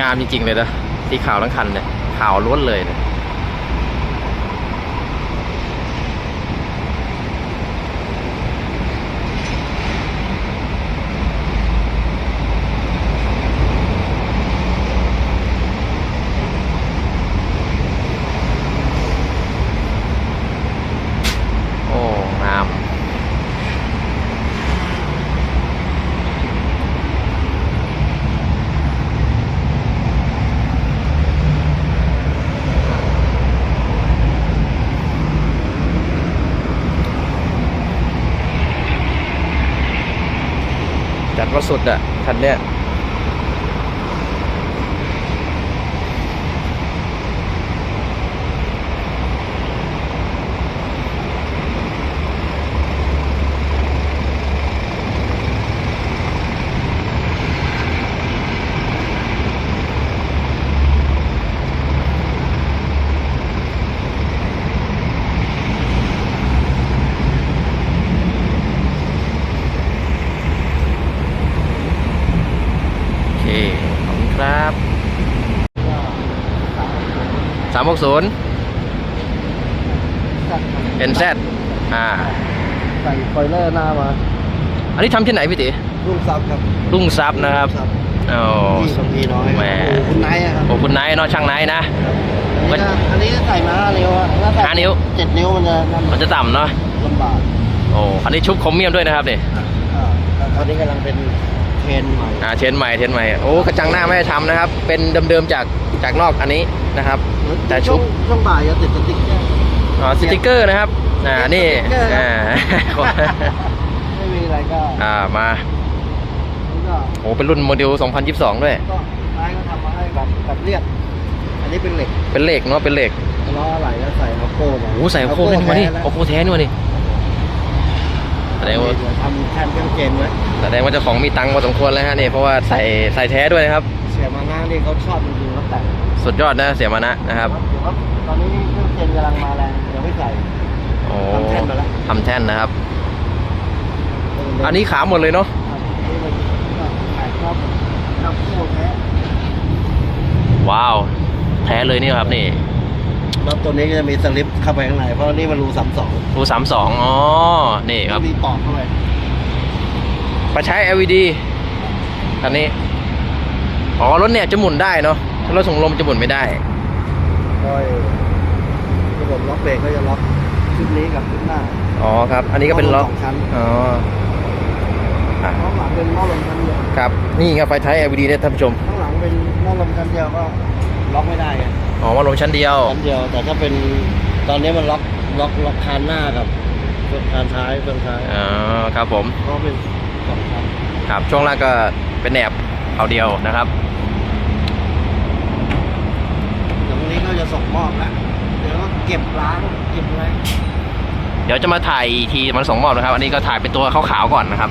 งามจริงๆเลยนะสีขาวทั้งคันเนี่ยขาวล้วนเลยเนี่ยโอ้งาม จัดว่า สุดอะคันเนี้ยโอเค ขอบคุณครับ สามหกศูนย์ NZ อ่าใส่ไฟเลอร์หน้ามา อันนี้ทำที่ไหนพี่ติรุ่งซับครับรุ่งทรัพย์นะครับครับโอ้มีสมีน้อยแหมโอ้คุณไนท์อะครับโอ้คุณไนท์เนาะช่างไนท์นะอันนี้ก็อันนี้ใส่มาห้านิ้วอะถ้าใส่ห้านิ้วเจ็ดนิ้วมันจะนั่นมันจะต่ำเนาะลำบากโอ้อันนี้ชุบคมเมียมด้วยนะครับนี่อ่าแล้วตอนนี้กำลังเป็นเทร นด์ใหม่อ่าเชนใหม่เชนใหม่โอ้กระจังหน้าไม่ได้ทำนะครับ เป็นเดิมๆจากจากนอกอันนี้นะครับ แต่ชุบช่วงช่วงบ่ายจะติดสติ๊กเกอร์อ๋อสติกเกอร์นะครับอ่านี่สติ๊กเกอร์อ่าไม่มีอะไรก็อ่ามานี่ก็โอ้เป็นรุ่นโมเดล 2022 ด้วยก็ท้ายก็ทำมาให้แบบแบบเรียบอันนี้เป็นเหล็กเป็นเหล็กเนาะเป็นเหล็กล้ออะไรแล้วใส่เอาโก้มาโอ้ใส่โค้งนี่มานี่โอ้โหแท้นี่มานี่ แสดงว่าเดี๋ยวทำแทนเครื่องเกมไว้แสดงว่าเจ้าของมีตังค์พอสมควรแล้วฮะนี่เพราะว่าใส่ใส่แท้ด้วยนะครับ เสียมาหน้านี่เขาชอบจริงๆเขาแต่งสุดยอดนะเสียมานะนะครับเดี๋ยวครับตอนนี้เครื่องเกมกำลังมาแรงเดี๋ยวไม่ใส่โอ้ทำแท่นมาแล้วทำแท่นนะครับ อันนี้ขาวหมดเลยเนาะครับนี่มันก็ขายชอบชอบคู่แท้ว้าว แท้เลยนี่ครับนี่ แล้วตัวนี้ก็จะมีสลิปเข้าไปข้างในเพราะนี่มันรูสามสองรูสามสองอ๋อ นี่ครับมีปอกเข้าไปไปใช้ LED คันนี้ อ๋อ รถเนี่ยจะหมุนได้เนาะถ้ารถส่งลมจะหมุนไม่ได้ก็ระบบล็อกเบรกก็จะล็อกชุดนี้กับชุดหน้า อ๋อครับ อันนี้ก็เป็นล็อกสองชั้น อ๋ออะข้างหลังเป็นหม้อลมชั้นเดียว ครับ นี่ครับไฟท้าย LED เนี่ยท่านผู้ชม ข้างหลังเป็นหม้อลมชั้นเดียวก็ ล็อกไม่ได้ไงอ๋อว่าลมชั้นเดียว ชั้นเดียว แต่ถ้าเป็นตอนนี้มันล็อกล็อกล็อกคานหน้ากับคานท้ายเฟืองท้ายอ๋อครับผม ก็เป็นสองชั้นครับช่วงล่างก็เป็นแหนบเอาเดียวนะครับเดี๋ยววันนี้ก็จะส่งมอบแล้วเดี๋ยวก็เก็บล้างเก็บอะไรเดี๋ยวจะมาถ่ายอีกทีมันส่งมอบนะครับ อันนี้ก็ถ่ายเป็นตัวขาวๆก่อนนะครับ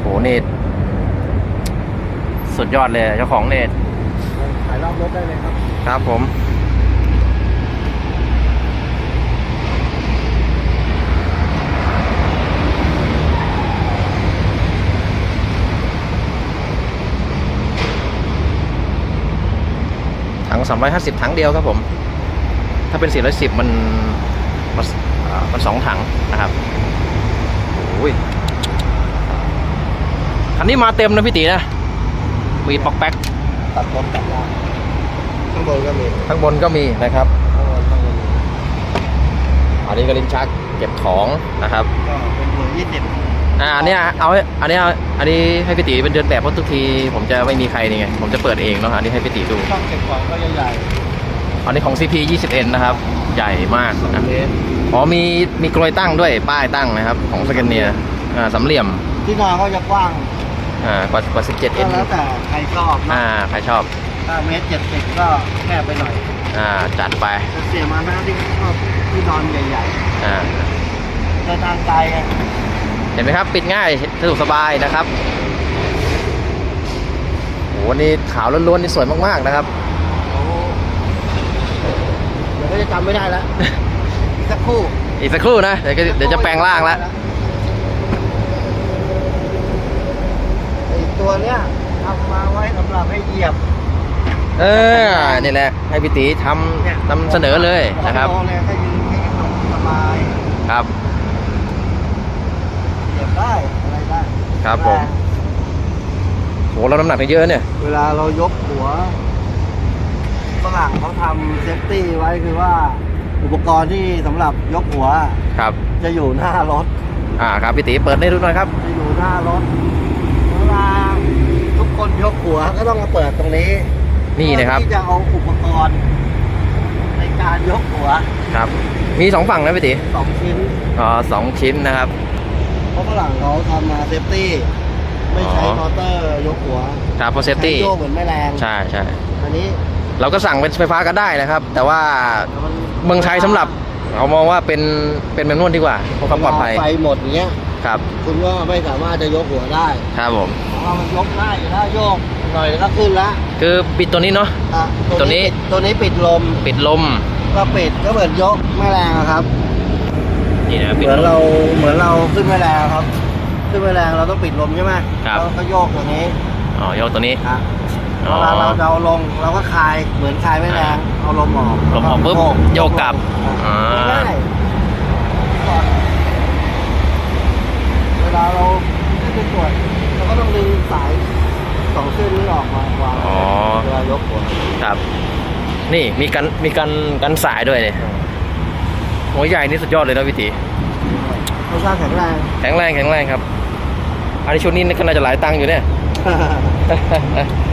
โหนี่สุดยอดเลยเจ้าของเนี่ยถ่าย รอบรถได้เลยครับ ครับผมถัง350 ถังเดียวครับผม ถ้าเป็น 410 มัน มันอ่ามันสองถังนะครับโอ้ยคันนี้มาเต็มนะพี่ตีนะ มีปอกแป๊กตัดบนตัดล่าง ข้างบนก็มีข้างบนก็มีนะครับ ข้างบนข้างบนอันนี้ก็ลิ้นชักเก็บของนะครับก็เป็นเบอร์ยี่สิบอ่าอันเนี้ยเอาให้อันเนี้ยอันนี้ให้พี่ตีเป็นเดินแบบเพราะทุกที ผมจะไม่มีใครนี่ไงผมจะเปิดเองเนาะอันนี้ให้พี่ตีดูช่องเก็บของก็ใหญ่อันนี้ของ CP 20N นะครับ ใหญ่มากๆสองนะเมตรอ๋อมีมีกลวยตั้งด้วยป้ายตั้งนะครับ ของสแกนเนียอ่าสามเหลี่ยมที่นอนก็จะกว้างอ่ากว่ากว่า ก็ 17N แล้วแต่ใครชอบนะอ่าใครชอบ ถ้าเมตรเจ็ดสิบก็แคบไปหน่อยอ่าจัดไปแต่เสียมาหน้าที่ชอบที่นอนใหญ่อ่าๆเดินทางไกลไงเห็นไหมครับ ปิดง่ายสะดวกสบายนะครับโหวันนี้ขาวล้วนๆนี่สวยมากๆนะครับ โอ้เดี๋ยวก็จะจำไม่ได้แล้วอีกสักครู่อีกสักครู่นะเดี๋ยวก็เดี๋ยวจะแปลงร่างแล้วไอตัวเนี้ยทำมาไว้สำหรับให้เหยียบ เออนี่แหละให้พี่ตีทำนำเสนอเลยนะครับเอาเลยให้ยืนให้ตกสบายครับเหยียบได้อะไรได้ครับผมโหเราน้ำหนักเยอะเนี่ย เวลาเรายกหัวฝรั่งเขาทำเซฟตี้ไว้คือว่า อุปกรณ์ที่สำหรับยกหัวครับ จะอยู่หน้ารถ อ่าครับพี่ตีเปิดให้ดูหน่อยครับ จะอยู่หน้ารถเวลาทุกคนยกหัวก็ต้องมาเปิดตรงนี้ นี่นะครับเพื่อที่จะเอาอุปกรณ์ ในการยกหัวครับ มีสองฝั่งนะพี่ตีสองชิ้นอ๋อสองชิ้นนะครับ เพราะฝรั่งเขาทำมาเซฟตี้ไม่ใช้อ๋อมอเตอร์ยกหัวครับเพราะเซฟใช้ตี้โยกเหมือนแม่แรงใช่ใช่อันนี้เราก็สั่งเป็นไฟฟ้าก็ได้นะครับ แต่ว่ามันเมืองไทยสำหรับเอามองว่าเป็นเป็นแมนนวลดีกว่าเพราะความปลอดภัยเวาไฟหมดอย่างเงี้ยครับ คุณก็ไม่สามารถจะยกหัวได้ ครับผมของเรามันยกได้อยู่แล้วโยกหน่อยก็ขึ้นละ คือปิดตัวนี้เนาะ อะตัวนี้ปิดตัวนี้ปิดลมปิดลม ก็ปิดก็เหมือนยกแม่แรงอะครับ นี่นะเหปิดมือนลม เราเหมือนเราขึ้นแม่แรงครับ ขึ้นแม่แรงเราต้องปิดลมใช่ไหมครับเราก็โยกตัวนี้อ๋อยกตัวนี้อะอ๋อ เวลาเราจะเอาลงเราก็คลายเหมือนคลายแม่แรงเอาลมออกลมออกปุ๊บโยกกลับอ่า ง่ายก่อนเวลาเราขึ้นไปตรวจเราก็ต้องดึงสาย สองเส้นนี้ออกมาวางอ๋อ เวลายกหัวครับ นี่มีกันมีกันกันสายด้วยเนี่ยหัวใหญ่นี่สุดยอดเลยนะพี่ตีค่อนข้างแข็งแรงแข็งแรงแข็งแรงครับ อันนี้ชุดนี้ก็น่าจะหลายตังค์อยู่เนี่ย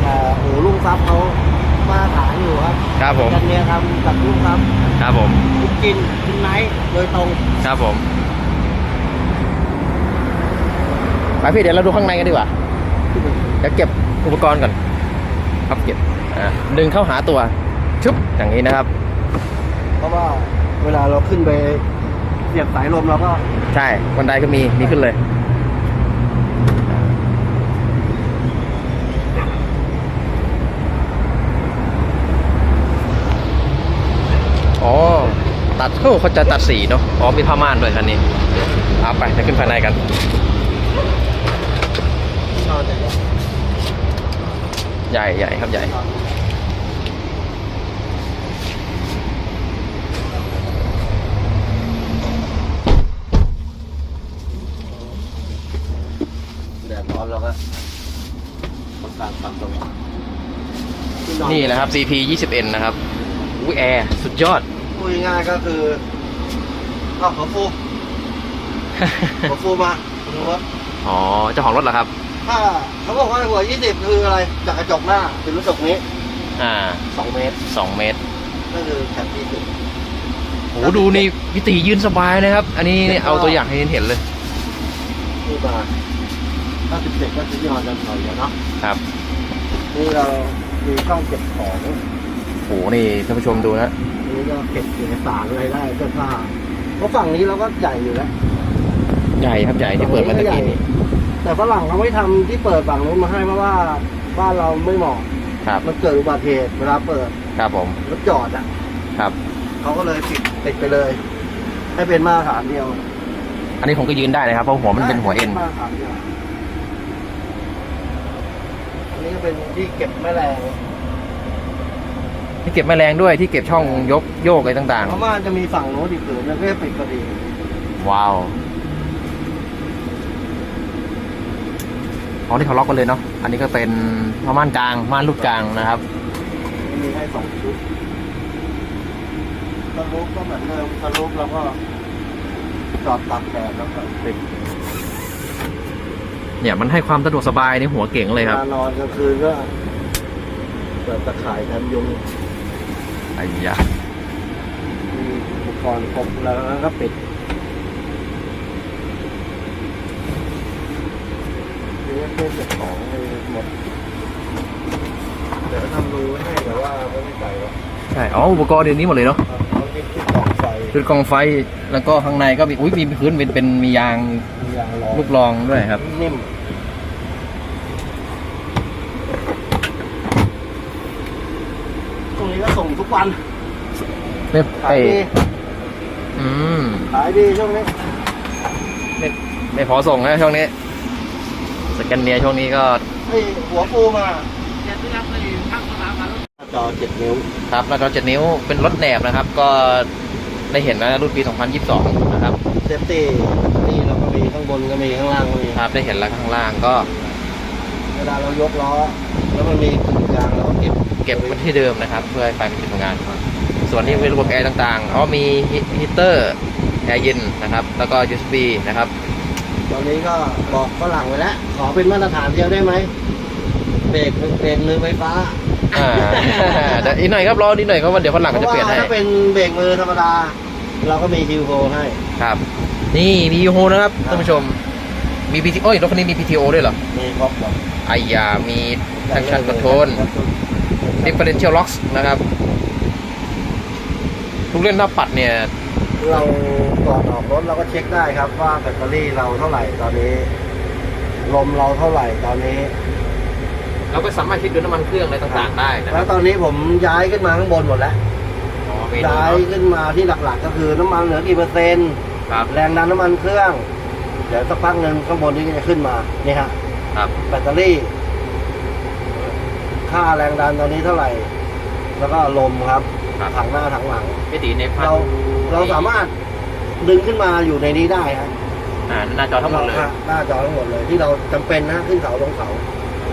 แต่โหลุงซับเขามาตรฐานอยู่ครับครับผมกันเมียทำกับลุงซับครับผม คุกกินกินไนท์โดยตรงครับผม ไปพี่เดี๋ยวเราดูข้างในกันดีกว่า เดี๋ยวเก็บ อุปกรณ์ก่อนครับเก็บอ่าดึงเข้าหาตัวชุบอย่างนี้นะครับ เพราะว่าเวลาเราขึ้นไปเสียบสายลมเราก็ ใช่บันไดก็มีมีขึ้นเลยอ๋อตัดโอ้เขาจะตัดสีเนาะอ๋อมีผ้าม่านด้วยคันนี้เอาไปจะขึ้นภายในกันนอนแต่ ใหญ่ใหญ่ครับใหญ่แดดร้อนเราก็ทำการปรับตรงนี้นี่แหละครับ CP 20N นะครับอุ้ยแอร์สุดยอดพูดง่ายๆก็คือเอาหัวฟูหัวฟูมาดูว่าอ๋อเจ้าของรถเหรอครับ ถ้าเขาบอกว่าหัว20คืออะไรจากกระจกหน้าถึงกระจกนี้อ่า2เมตร2เมตรนั่นคือแคป20โหดูนี่พี่ตียืนสบายนะครับ อันนี้นี่เอาตัวอย่างให้เห็นเลยนี่มาถ้า17ก็จะยอดกันหน่อยเดียวเนาะครับนี่เรามีช่องเก็บของโหนี่ท่านผู้ชมดูนะนี่ก็เก็บเอกสารอะไรได้เสื้อผ้าเพราะฝั่งนี้เราก็ใหญ่อยู่แล้ว ใหญ่ครับใหญ่ที่เปิดมาตะกี้นี้ แต่ฝรั่งเขาไม่ทำที่เปิดฝั่งนู้นมาให้เพราะว่าบ้านเราไม่เหมาะครับ มันเกิดอุบัติเหตุเวลาเปิดครับผม รถจอดอะครับ เขาก็เลยปิดติดไปเลย ให้เป็นมาตรฐานเดียวอันนี้ผมก็ยืนได้นะครับ เพราะหัวมันเป็นหัวเอ็น มาตรฐานเดียวอันนี้ก็เป็นที่เก็บแม่แรงที่เก็บแมลงด้วยที่เก็บช่องยกโยกอะไรต่างเพราะว่าจะมีฝั่งโน้นอีกผืนนึงก็จะปิดพอดีๆ ว้าว อ๋อที่เขาล็อกกันเลยเนาะอันนี้ก็เป็นผ้าม่านกลางม่านลูกกลางนะครับมีให้สองชุดสรุปก็เหมือนเดิมสรุปแล้วก็จอดตัดแดดแล้วก็ติดเนี่ยมันให้ความสะดวกสบายในหัวเก่งเลยครับวลานอนกลางคืนก็เปิดตะข่ายกันยุงไอ้ยะมีอุปกรณ์ครบแล้วก็ปิด นี่ก็เก็บของให้หมด เดี๋ยวทำรูไว้ให้แต่ว่าไม่ได้ใส่หรอกใช่อ๋ออุปกรณ์เดี๋ยวนี้หมดเลยเนาะเขาติดที่กล่องไฟคือกองไฟแล้วก็ข้างในก็มีอุ้ยมีพื้นเป็นเป็นมียางมียางรองลูกรองด้วยครับ นิ่มตรงนี้ก็ส่งทุกวันไม่ขายไอ้ดีอืมขายดีช่วงนี้ไม่ไม่พอส่งนะช่วงนี้ สแกนเนียช่วงนี้ก็ไอ้หัวฟูมาจอเจ็ดนิ้วครับแล้วก็เจ็ดนิ้วเป็นรถแหนบนะครับ ก็ได้เห็นนะรุ่นปี 2022 นะครับเซฟตี้นี่เราก็มีข้างบนก็มีข้างล่างก็มีครับได้เห็นแล้วข้างล่างก็ เวลาเรายกล้อ แล้วมันมีกึ่งกลางเราก็เก็บเก็บไว้ที่เดิมนะครับ เพื่อให้ไฟมันทำงาน ส่วนที่เป็นระบบแอร์ต่างๆอ๋อมีฮีเตอร์แอร์เย็นนะครับ แล้วก็ USB นะครับ ตอนนี้ก็บอกฝรั่งไว้แล้ว ขอเป็นมาตรฐานเดียวได้ไหมเบรกเบรกมือไฟฟ้าอ่าเดี๋ยวอีกหน่อยครับรออีกหน่อยครับว่าเดี๋ยวฝรั่งเพก็จะราะเปลี่ยนว่าให้ถ้าเป็นเบรกมือธรรมดา เราก็มีคิวโฟให้ครับ นี่มียูโฮนะครับท่านผู้ชมมี PT โอ้ยรถคันนี้มี PTO ด้วยเหรอมีครบหมดไอายามี traction control differential locks นะครับทุกเล่นหน้าปัดเนี่ย เรา ก่อนออกรถเราก็เช็คได้ครับ ว่าแบตเตอรี่เราเท่าไหร่ตอนนี้ ลมเราเท่าไหร่ตอนนี้ เราก็สามารถเช็คดูน้ำมันเครื่องอะไรต่างๆได้นะคแล้รัวบตอนนี้ผมย้ายขึ้นมาข้างบนหมดแล้วอ๋อเมนูย้ายเนาะขึ้นมาที่หลักๆ ก็คือน้ำมันเหลือกี่เปอร์เซ็นต์ครับแรงดันน้ำมันเครื่อง เดี๋ยวสักพักหนึ่งข้างบนนี้ก็จะขึ้นมานี่ฮะ ครับแบตเตอรี่ ค่าแรงดันตอนนี้เท่าไหร่ แล้วก็ลมครับ ครับถังหน้าถังหลัง พี่ตีในพันเราเราสามารถ ดึงขึ้นมาอยู่ในนี้ได้ฮะอ่าหน้าจอทั้งหมดเลยราหน้าจอทั้งหมดเลยที่เราจำเป็นนะขึ้นเขาลงเขา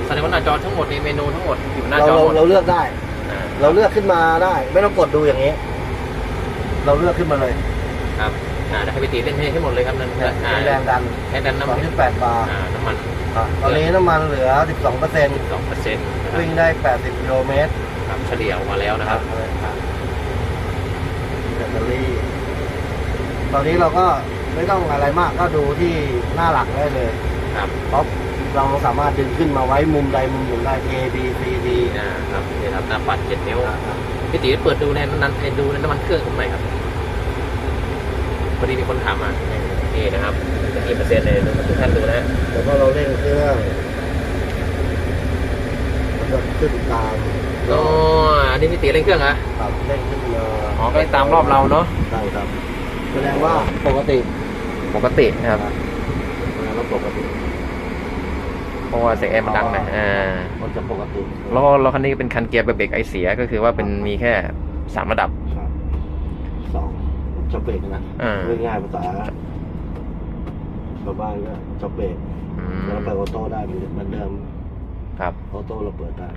แสดงว่าหน้าจอทั้งหมดในเมนูทั้งหมดอยู่หน้าเราจอเราหมดเราเลือกได้ อ่าเราเลือกขึ้นมาได้ ไม่ต้องกดดูอย่างนี้ เราเลือกขึ้นมาเลยครับอ่าเดี๋ยวให้พี่ตีเล่นให้ให้หมดเลยครับนั่นเนี่ยอ่าแรงดันแรงดันน้ำมัน2.8บาร์อ่าน้ำมันอะตอนนี้น้ำมันเหลือ 12เปอร์เซ็นต์สองเปอร์เซ็นต์นะครับวิ่งได้ 80กิโลเมตรครับเฉลี่ยออกมาแล้วนะครับ แบตเตอรี่ ตอนนี้เราก็ไม่ต้องอะไรมากก็ดูที่หน้าหลักได้เลยครับเพราะเราสามารถดึงขึ้นมาไว้มุมใดมุมหนึ่งได้ A B C D อ่าครับนี่ครับหน้าปัดเจ็ดนิ้วพี่ตีเปิดดูในนั้นไอ้ดูในน้ำมันเครื่องผมหน่อยครับพอดีมีคนถามมานี่นะครับกี่เปอร์เซ็นต์เลยดูทุกท่านดูนะฮะแล้วก็เราเร่งเครื่องมันก็ขึ้นตามอ๋ออันนี้พี่ตีเร่งเครื่องเหรอครับเร่งขึ้นมาอ๋อก็ตามรอบเราเนาะใช่ครับ แสดงว่าปกติปกตินะครับแล้วปกติเพราะว่าเสียงแอร์มันดังนะอ่ามันจะปกติแล้วแล้วคันนี้เป็นคันเกียร์แบบเบรกไอเสียก็คือว่าเป็นมีแค่สามระดับครับสองจับเบรกนะอ่าเรียกง่ายภาษาชาวบ้านก็จับเบรกอืแล้วมไปออโต้ได้เหมือนเหมือนเดิม ครับออโต้เราเปิดได้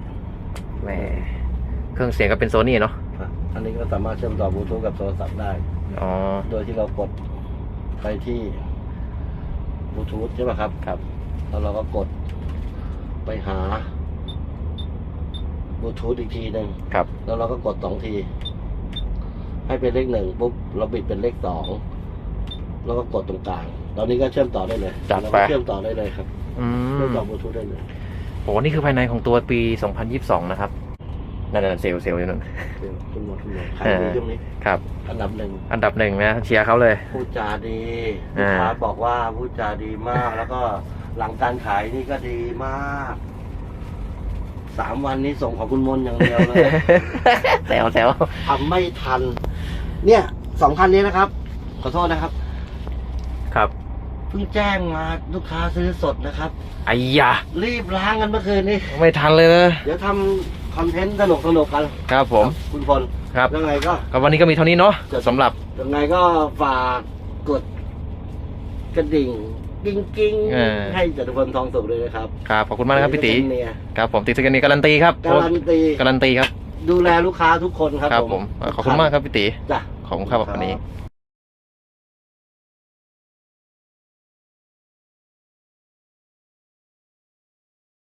แหมเครื่องเสียงก็เป็นโซนี่เนาะครับ อันนี้ก็สามารถเชื่อมต่อบลูทูธกับโทรศัพท์ได้ อ๋อ โดยที่เรากดไปที่บลูทูธใช่ไหมครับ ครับ แล้วเราก็กดไปหาบลูทูธอีกทีหนึ่งครับ แล้วเราก็กดสองที ให้เป็นเลขหนึ่งปุ๊บเราบิดเป็นเลขสองแล้วก็กดตรงกลาง ตอนนี้ก็เชื่อมต่อได้เลยจัดเราไปก็เชื่อมต่อได้เลยครับ อืเชื่อมมต่อบลูทูธได้เลย โหนี่คือภายในของตัวปี 2022 นะครับ นั่นๆเซลล์เซลล์อยู่นั่น เดี๋ยวขึ้นหมดขึ้นหมดขายเออดีช่วงนี้ครับ อันดับหนึ่งอันดับหนึ่งนะเชียร์เขาเลย พูดจาดีอ่าลูกค้าบอกว่าพูดจาดีมาก แล้วก็หลังการขายนี่ก็ดีมากสามวันนี้ส่งของคุณมนต์อย่างเดียวเลย แซวแซวทำไม่ทัน เนี่ยสองคันนี้นะครับ ขอโทษนะครับครับเพิ่งแจ้งมาลูกค้าซื้อสดนะครับ ไอ้ยารีบล้างกันเมื่อคืนนี้ ไม่ทันเลยนะ เดี๋ยวทำ คอนเทนต์สนุกสนุกๆกันครับผม คุณพลครับ ยังไงก็ก็วันนี้ก็มีเท่านี้เนาะสำหรับยังไงก็ฝากกดกระดิ่งกิ้งกิ้งเออให้จตุพลทองสุขเลยนะครับครับขอบคุณมากนะครับพี่ตีเนี่ยครับผมติดสกันนี้การันตีครับการันตีการันตีครับดูแลลูกค้าทุกคนครับครับผมขอบคุณมากครับพี่ตีจ้ะ ขอบคุณครับวันนี้